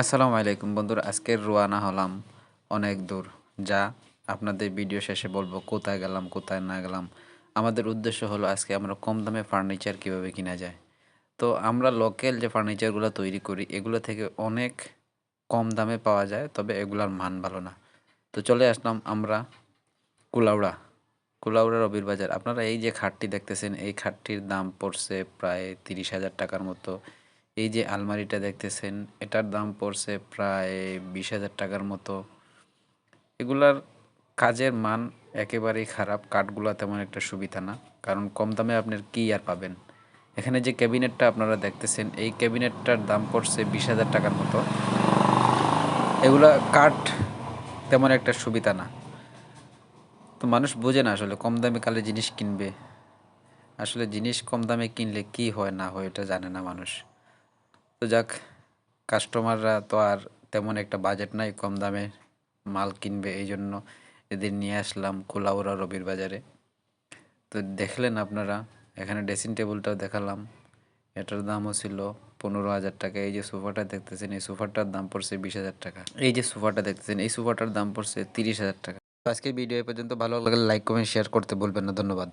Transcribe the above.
আসসালামু আলাইকুম বন্ধুরা আজকের রোয়ানা হলাম অনেক দূর। যা আপনাদের ভিডিও শেষে বলব, কোথায় গেলাম, কোথায় না গেলাম। আমাদের উদ্দেশ্য হলো আজকে আমরা কম দামে ফার্নিচার কীভাবে কিনা যায়। তো আমরা লোকাল যে ফার্নিচারগুলো তৈরি করি, এগুলো থেকে অনেক কম দামে পাওয়া যায়, তবে এগুলার মান ভালো না। তো চলে আসলাম আমরা কুলাউড়া। কুলাউড়া রবির বাজার আপনারা এই যে খাটটি দেখতেছেন, এই খাটটির দাম পড়ছে প্রায় তিরিশ হাজার টাকার মতো। এই যে আলমারিটা দেখতেছেন, এটার দাম পড়ছে প্রায় বিশ হাজার টাকার মতো। এগুলার কাজের মান একেবারেই খারাপ, কাঠগুলো তেমন একটা সুবিধা না, কারণ কম দামে আপনার কী আর পাবেন? এখানে যে ক্যাবিনেটটা আপনারা দেখতেছেন, এই ক্যাবিনেটটার দাম পড়ছে বিশ হাজার টাকার মতো। এগুলা কাঠ তেমন একটা সুবিধা না। তো মানুষ বোঝে না আসলে কম দামে কালে জিনিস কিনবে। আসলে জিনিস কম দামে কিনলে কি হয়, না হয়, এটা জানে না মানুষ। তো যাক কাস্টমাররা তো আর তেমন একটা বাজেট নাই, কম দামে মাল কিনবে, এই জন্য এদের নিয়ে আসলাম কোলাউড়া রবির বাজারে। তো দেখলেন আপনারা, এখানে ড্রেসিং টেবিলটাও দেখালাম। এটার দামও ছিল পনেরো হাজার টাকা। এই যে সোফাটা দেখতেছেন, এই সোফাটার দাম পড়ছে বিশ হাজার টাকা। এই যে সোফাটা দেখতেছেন, এই সোফাটার দাম পড়ছে তিরিশ হাজার টাকা। তো আজকের ভিডিও পর্যন্ত ভালো লাগলে লাইক কমেন্ট শেয়ার করতে বলবেন না। ধন্যবাদ।